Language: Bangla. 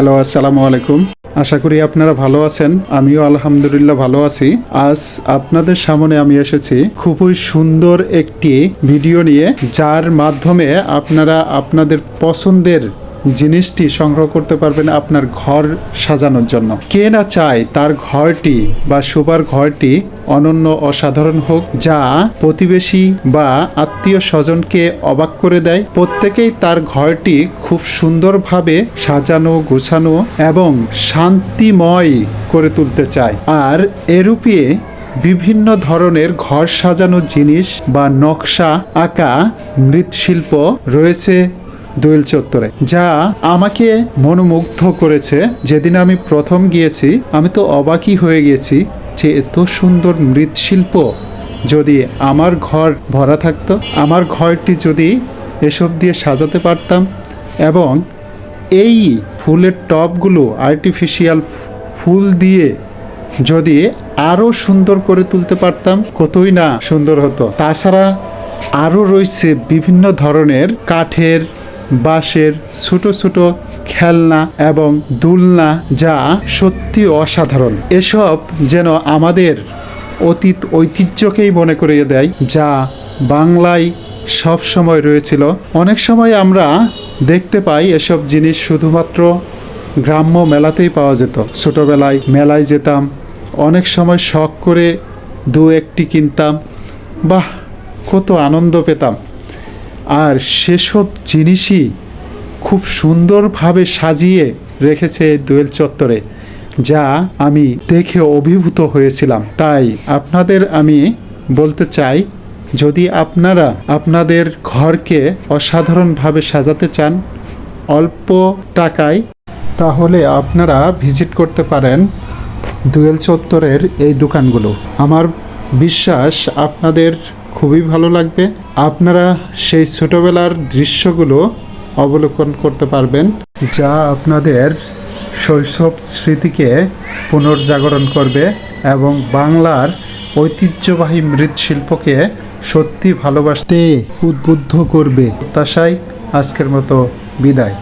হ্যালো, আসসালামু আলাইকুম। আশা করি আপনারা ভালো আছেন। আমিও আলহামদুলিল্লাহ ভালো আছি। আজ আপনাদের সামনে আমি এসেছি খুবই সুন্দর একটি ভিডিও নিয়ে, যার মাধ্যমে আপনারা আপনাদের পছন্দের জিনিসটি সংগ্রহ করতে পারবেন আপনার ঘর সাজানোর জন্য। কে না চায় তার ঘরটি বা শোবার ঘরটি অনন্য অসাধারণ হোক, যা প্রতিবেশী বা আত্মীয় স্বজনকে অবাক করে দেয়। প্রত্যেকেই তার ঘরটি খুব সুন্দরভাবে সাজানো, গোছানো এবং শান্তিময় করে তুলতে চায়। আর এরূপে বিভিন্ন ধরনের ঘর সাজানো জিনিস বা নকশা আঁকা, মৃৎশিল্প রয়েছে দোয়েল চত্বরে, যা আমাকে মনোমুগ্ধ করেছে। যেদিন আমি প্রথম গিয়েছি, আমি তো অবাকই হয়ে গেছি যে এত সুন্দর মৃৎশিল্প যদি আমার ঘর ভরা থাকতো, আমার ঘরটি যদি এসব দিয়ে সাজাতে পারতাম, এবং এই ফুলের টবগুলো আর্টিফিশিয়াল ফুল দিয়ে যদি আরও সুন্দর করে তুলতে পারতাম, কতই না সুন্দর হতো। তাছাড়া আরও রয়েছে বিভিন্ন ধরনের কাঠের বাঁশের ছোট ছোট খেলনা এবং দুলনা যা সত্যি অসাধারণ। এসব যেন আমাদের অতীত ঐতিহ্যকেই মনে করিয়ে দেয়, যা বাংলায় সব সময় রয়েছিল। অনেক সময় আমরা দেখতে পাই এসব জিনিস শুধুমাত্র গ্রাম্য মেলাতেই পাওয়া যেত। ছোটোবেলায় মেলায় যেতাম, অনেক সময় শখ করে দু একটি কিনতাম। বাহ, কত আনন্দ পেতাম। আর সেসব জিনিসই খুব সুন্দরভাবে সাজিয়ে রেখেছে দোয়েল চত্বরে, যা আমি দেখে অভিভূত হয়েছিলাম। তাই আপনাদের আমি বলতে চাই, যদি আপনারা আপনাদের ঘরকে অসাধারণভাবে সাজাতে চান অল্প টাকায়, তাহলে আপনারা ভিজিট করতে পারেন দুয়েল চত্বরের এই দোকানগুলো। আমার বিশ্বাস আপনাদের খুবই ভালো লাগবে। আপনারা সেই ছোটোবেলার দৃশ্যগুলো অবলোকন করতে পারবেন, যা আপনাদের শৈশব স্মৃতিকে পুনর্জাগরণ করবে এবং বাংলার ঐতিহ্যবাহী মৃৎশিল্পকে সত্যি ভালোবাসতে উদ্বুদ্ধ করবে। তাসাই আজকের মতো বিদায়।